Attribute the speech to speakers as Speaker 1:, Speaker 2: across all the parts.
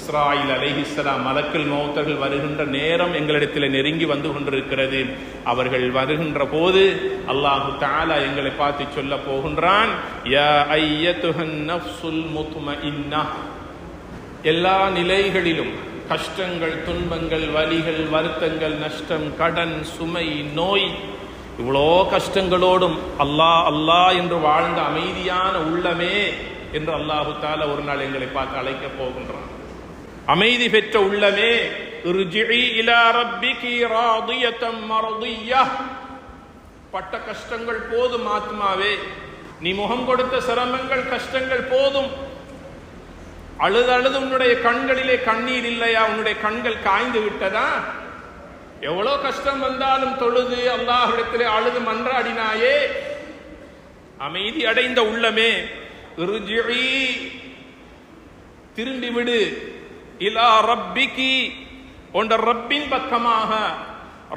Speaker 1: இஸ்ராயில் அலைஹிஸ்ரா மலக்கில் மௌத்தர்கள் வருகின்ற நேரம் எங்களிடத்தில் நெருங்கி வந்து கொண்டிருக்கிறது. அவர்கள் வருகின்ற போது அல்லாஹு தாலா எங்களை பார்த்து சொல்ல போகின்றான் யா எல்லா நிலைகளிலும் கஷ்டங்கள் துன்பங்கள் வலிகள் வருத்தங்கள் நஷ்டம் கடன் சுமை நோய் இவ்வளோ கஷ்டங்களோடும் அல்லாஹ் அல்லாஹ் என்று வாழ்ந்த அமைதியான உள்ளமே என்று அல்லாஹு தாலா ஒரு நாள் எங்களை பார்த்து அழைக்க போகின்றான். அமைதி பெற்ற உள்ளமே. பட்ட கஷ்டங்கள் போதும் ஆத்மாவே. நீ முகம் கொடுத்த சிரமங்கள் கஷ்டங்கள் போதும். அழுது அழுது உன்னுடைய கண்களிலே கண்ணீர் இல்லையா? உன்னுடைய கண்கள் காய்ந்து விட்டதா? எவ்வளவு கஷ்டம் வந்தாலும் தொழுது அல்லாஹிடத்திலே அழுது மன்றாடினாயே. அமைதி அடைந்த உள்ளமே. இர்ஜிஇ திரும்பி விடு இலா ரப்பிகி உண்ட ரப்பின் பக்கமாக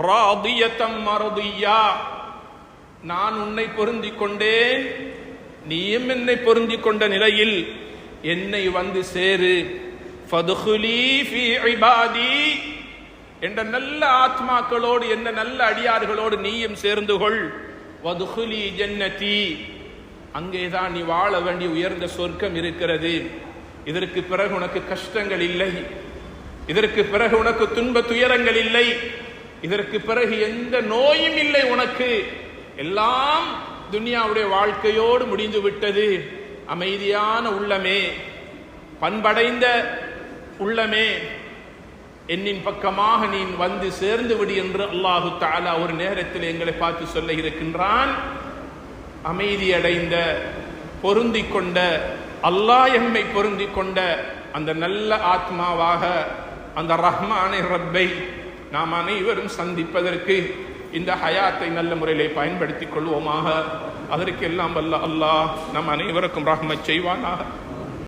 Speaker 1: ராதியத்தம் மரதியா நான் உன்னை பொருந்தி கொண்டேன் நீயும் என்னை பொருந்தி கொண்ட நிலையில் என்னை வந்து சேரு. ஃபதுகுலி என்ற நல்ல ஆத்மாக்களோடு என்ன நல்ல அடியார்களோடு நீயும் சேர்ந்து கொள். வதுகுலி ஜன்னதி அங்கேதான் நீ வாழ வேண்டிய உயர்ந்த சொர்க்கம் இருக்கிறது. இதற்கு பிறகு உனக்கு கஷ்டங்கள் இல்லை. இதற்கு பிறகு உனக்கு துன்ப துயரங்கள் இல்லை. இதற்கு பிறகு எந்த நோயும் இல்லை உனக்கு. எல்லாம் துனியாவுடைய வாழ்க்கையோடு முடிந்து விட்டது. அமைதியான உள்ளமே. பண்படைந்த உள்ளமே. என்னின் பக்கமாக நீ வந்து சேர்ந்து விடு என்று அல்லாஹு தாலா ஒரு நேரத்தில் எங்களை பார்த்து சொல்ல இருக்கின்றான். அமைதியடைந்த பொருந்திக் கொண்ட அல்லாஹ் எம்மை பொருந்தி கொண்ட அந்த நல்ல ஆத்மாவாக அந்த ரஹ்மானை ரப்பை நாம் அனைவரும் சந்திப்பதற்கு இந்த ஹயாத்தை நல்ல முறையிலே பயன்படுத்திக் கொள்வோமாக. அதற்கெல்லாம் வல்ல அல்லாஹ் நம் அனைவருக்கும் ரஹ்மை செய்வானாக.